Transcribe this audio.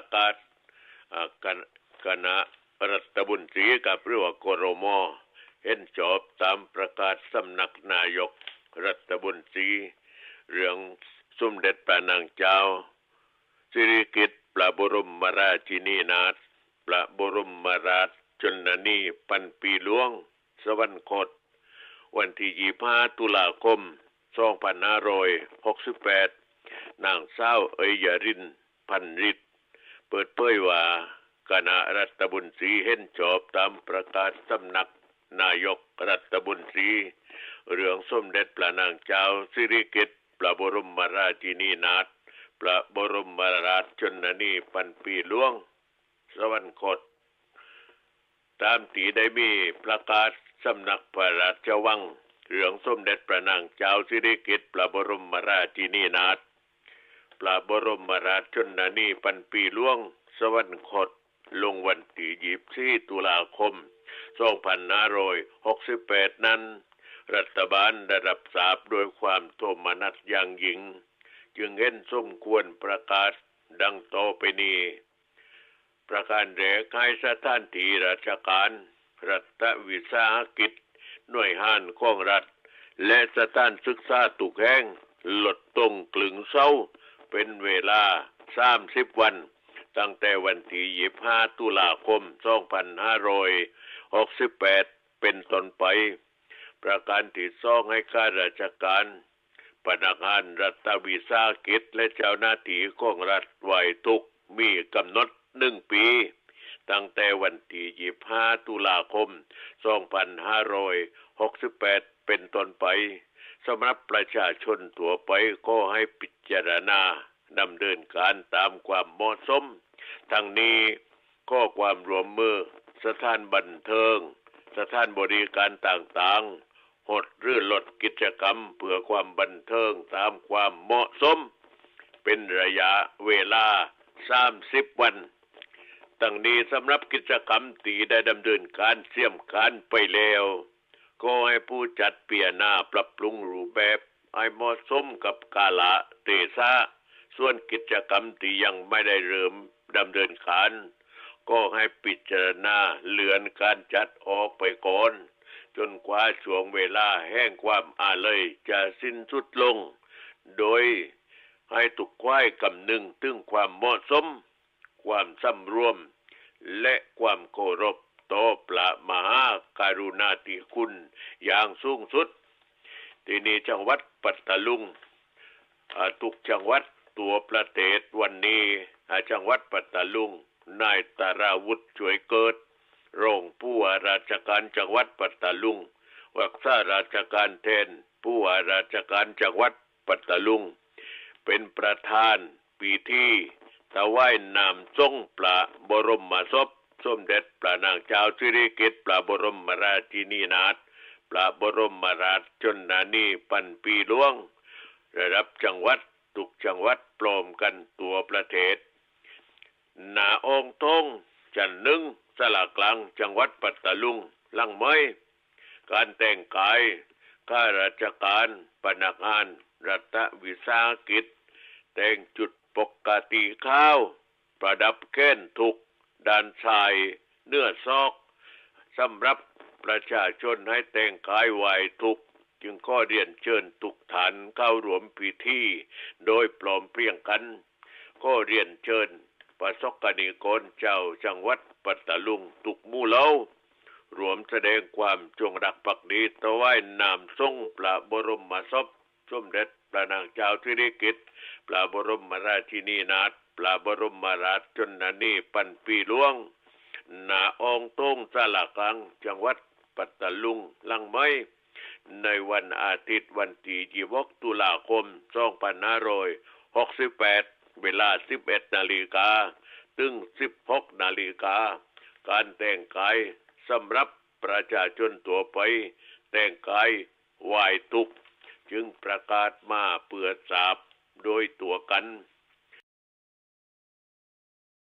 ประกาศคณะรัฐบุญตรีกับเรือว่ากรมเห็นจอบตามประกาศสำนักนายกรัฐบุญตรีเรื่องสมเด็จพระนางเจ้า สิริกิติ์พระบรมราชินีนาถพระบรมราชชนนีพันปีหลวง สวรรคต วันที่25ตุลาคม2568นางสาวเอยรินพันริศ เปิดเผยว่าคณะรัฐบุญตรีเห็นชอบตามประกาศสำนักนายกรัฐบุญตรีเรื่องสมเด็จพระนางเจ้าสิริกิติ์พระบรมราชินีนาถพระบรมราชชนนีพันปีหลวง สวรรคต ตามที่ได้มีประกาศสำนักพระราชวังเรื่องสมเด็จพระนางเจ้าสิริกิติ์พระบรมราชินีนาถ พระบรมราชชนนีพันปีหลวง สวรรคต ลงวันที่24ตุลาคม 2568 นั้น รัฐบาลได้รับทราบโดยความโทมนัสอย่างยิ่ง จึงเห็นสมควรประกาศดังต่อไปนี้ ประการแรกให้สถานที่ราชการ รัฐวิสาหกิจ หน่วยห้านของรัฐ และสถานศึกษาตุกแห่งลดตรงกลึงเศร้า เป็นเวลา30วัน ตั้งแต่วันที่25ตุลาคม2568เป็นต้นไป ประการที่สองให้ข้าราชการพนักงานรัฐวิสาหกิจและเจ้าหน้าที่ของรัฐไว้ทุกมีกำหนดหนึ่งปี ตั้งแต่วันที่ 25 ตุลาคม 2568 เป็นต้นไปสำหรับประชาชนทั่วไปก็ให้พิ จารณาดำเนินการตามความเหมาะสม ทั้งนี้ข้อความรวมมือ สถานบันเทิง สถานบริการต่างๆ หดหรือลดกิจกรรมเพื่อความบันเทิงตามความเหมาะสม เป็นระยะเวลา 30 วันตั้งนี้สำหรับกิจกรรมตีได้ดำเนินการเสี่ยมการไปแล้ว ก็ให้ผู้จัดเปลี่ยนหน้าปรับปรุงรูปแบบ ให้เหมาะสมกับกาละเทศะส่วนกิจกรรมที่ยังไม่ได้เริ่มดำเนินการก็ให้พิจารณาเลื่อนการจัดออกไปก่อน จนกว่าช่วงเวลาแห่งความอาลัยจะสิ้นสุดลง โดยให้ทุกควายกำหนึ่งถึงความเหมาะสม ความสำรวม และความเคารพต่อพระมหาการุณาธิคุณอย่างสูงสุด ที่นี่จังหวัดปัตตาลุงทุกจังหวัดตัวประเทศวันนี้จังหวัดปัตตาลุงนายตาราวุฒิช่วยเกิดรองผู้ว่าราชการจังหวัดปัตตาลุงวักษาราชการแทนผู้ว่าราชการจังหวัดปัตตาลุง เป็นประธานปีที่ถวายนามทรงพระบรมมาศพสมเด็จพระนางเจ้าสิริกิติ์พระบรมราชินีนาถ พระบรมราชชนนีพันปีหลวงระดับจังหวัดทุกจังหวัดปลอมกันตัวประเทศ นาองทงจันนึงสลากลังจังหวัดปัตตาลุงลังไม้การแต่งกายข้าราชการพนักงาน รัฐวิสาหกิจ แต่งจุดปกติข้าว ประดับแค้นทุกด้านชาย เนื้อซอกสำหรับ ประชาชนให้แต่งกายไหวทุกจึงข้อเรียนเชิญทุกฐานเข้ารวมพิธีโดยปลอมเพียงกันก็เรียนเชิญประสกนิกรเจ้าจังหวัดปัตตาลุงตุกมู่เล่ารวมแสดงความจงรักภักดีตะไว้นามทรงพระบรมศพสมเด็จพระนางเจ้าสิริกิติ์พระบรมราชินีนาถพระบรมราชชนนีปันปีหลวงนาองตงสลากังจังหวัด ปัตตาลุงลังไม้ในวันอาทิตย์วันที่26ตุลาคม2568 เวลา 11 นาฬิกา ถึง 16 นาฬิกา การแต่งกายสำหรับประชาชนตัวไป แต่งกายไหวทุก จึงประกาศมาเปื่อสาบโดยตัวกัน